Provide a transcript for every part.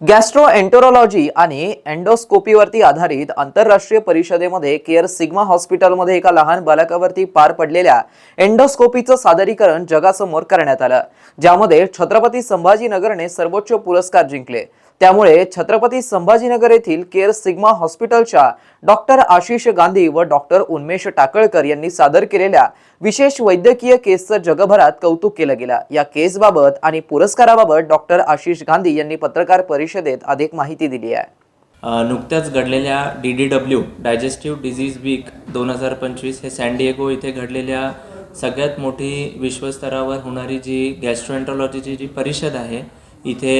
गॅस्ट्रोएंटरोलॉजी आणि एंडोस्कोपीवरती आधारित आंतरराष्ट्रीय परिषदेमध्ये केअर सिग्मा हॉस्पिटलमध्ये एका लहान बालकावरती पार पडलेल्या एन्डोस्कोपीचं सादरीकरण जगासमोर करण्यात आलं ज्यामध्ये छत्रपती संभाजीनगरने सर्वोच्च पुरस्कार जिंकले. त्यामुळे छत्रपती संभाजीनगर येथील केअर सिग्मा हॉस्पिटलच्या डॉक्टर आशिष गांधी व डॉक्टर उन्मेष टाकळकर यांनी सादर केलेल्या विशेष वैद्यकीय केसचं जगभरात कौतुक केलं गेलं. या केसबाबत आणि पुरस्काराबाबत डॉक्टर आशिष गांधी यांनी पत्रकार परिषदेत अधिक माहिती दिली आहे. नुकत्याच घडलेल्या D D W digestive disease week दोन हजार पंचवीस हे सॅनडिएगो इथे घडलेल्या सगळ्यात मोठी विश्वस्तरावर होणारी जी गॅस्ट्रोएन्ट्रॉलॉजीची जी परिषद आहे इथे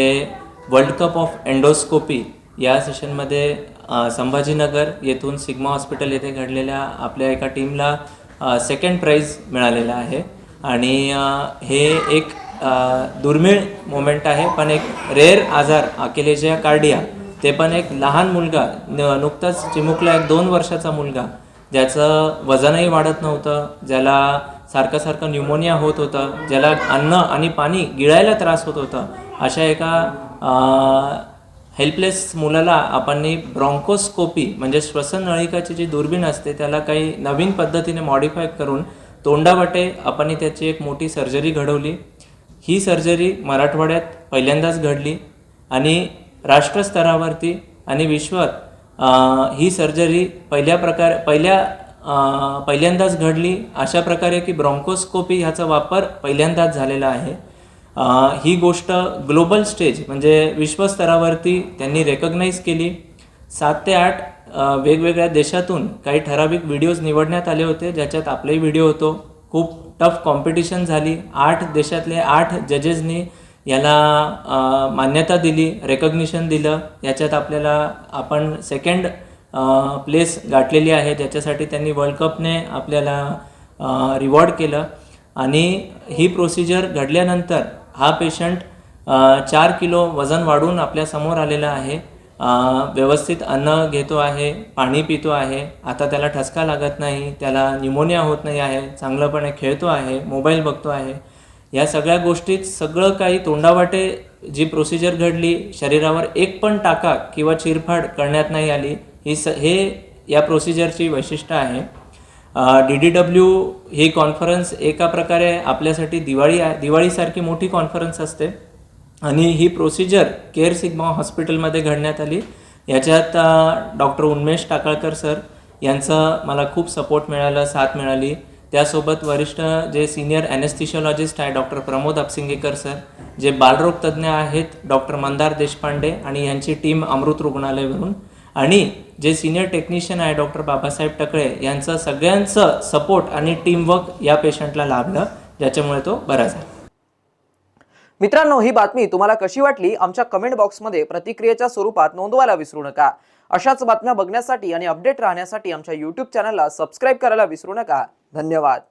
वर्ल्ड कप ऑफ एंडोस्कोपी या सेशनमध्ये संभाजीनगर येथून सिग्मा हॉस्पिटल येथे घडलेल्या आपल्या एका टीमला सेकंड प्राईज मिळालेलं आहे. आणि हे एक दुर्मिळ मोमेंट आहे पण एक रेअर आजार अकेलेजिया कार्डिया ते पण एक लहान मुलगा न नुकताच चिमुकला एक दोन वर्षाचा मुलगा ज्याचं वजनही वाढत नव्हतं ज्याला सारखं सारखं न्यूमोनिया होत होतं ज्याला अन्न आणि पाणी गिळायला त्रास होत होता. अशा एका हेल्पलेस मुलाला आपण ब्रॉन्कोस्कोपी म्हणजे श्वसन नळिकाची जी दुर्बीण असते त्याला काही नवीन पद्धतीने मॉडिफाय करून तोंडावाटे आपण त्याची एक मोठी सर्जरी घडवली. ही सर्जरी मराठवाड्यात पहिल्यांदाच घडली आणि राष्ट्रस्तरावरती आणि विश्वात ही सर्जरी पहिल्या प्रकार पहिल्या पहिल्यांदाच घडली. अशा प्रकारे की ब्रॉन्कोस्कोपी ह्याचा वापर पहिल्यांदाच झालेला आहे. ही गोष्ट ग्लोबल स्टेज म्हणजे विश्वस्तरावरती त्यांनी रेकग्नाईज केली. सात ते आठ वेगवेगळ्या देशातून काही ठराविक व्हिडिओज निवडण्यात आले होते ज्याच्यात आपलाही व्हिडिओ होतो. खूप टफ कॉम्पिटिशन झाली. आठ देशातले आठ जजेसनी याला मान्यता दिली रेकग्निशन दिलं. याच्यात आपल्याला आपण सेकंड प्लेस गाठलेली आहे. ज्याच्यासाठी त्यांनी वर्ल्ड कपने आपल्याला रिवॉर्ड केलं. आणि ही प्रोसिजर घडल्यानंतर हा पेशंट चार किलो वजन वाढून आपल्यासमोर आलेला आहे. व्यवस्थित अन्न घेतो आहे पाणी पितो आहे. आता त्याला ठसका लागत नाही त्याला न्यूमोनिया होत नाही आहे चांगलंपणे खेळतो आहे मोबाईल बघतो आहे. या सगळ्या गोष्टीत सगळं काही तोंडावाटे जी प्रोसिजर घडली शरीरावर एक पण टाका किंवा चिरफाड करण्यात नाही आली ही स हे या प्रोसिजरची वैशिष्ट्य आहे. डी डी डब्ल्यू ही कॉन्फरन्स एका प्रकारे आपल्यासाठी दिवाळी आहे दिवाळीसारखी मोठी कॉन्फरन्स असते. आणि ही प्रोसिजर केअर सिग्मा हॉस्पिटलमध्ये घडण्यात आली. याच्यात डॉक्टर उन्मेश टाकळकर सर यांचं मला खूप सपोर्ट मिळाला साथ मिळाली. त्यासोबत वरिष्ठ जे सिनियर ॲनेस्थिशिओलॉजिस्ट आहे डॉक्टर प्रमोद अपसिंगेकर सर जे बालरोग तज्ज्ञ आहेत डॉक्टर मंदार देशपांडे आणि यांची टीम अमृत रुग्णालयवरून. आणि जे सिनियर टेक्निशियन आहे डॉक्टर बाबासाहेब टकळे यांचं सगळ्यांचं सपोर्ट आणि टीमवर्क या पेशंटला लाभलं ज्याच्यामुळे तो बरा झाला. मित्रांनो ही बातमी तुम्हाला कशी वाटली? आमच्या कमेंट बॉक्समध्ये प्रतिक्रियेच्या स्वरूपात नोंदवायला विसरू नका. अशाच बातम्या बघण्यासाठी आणि अपडेट राहण्यासाठी आमच्या यूट्यूब चॅनलला सबस्क्राईब करायला विसरू नका. धन्यवाद.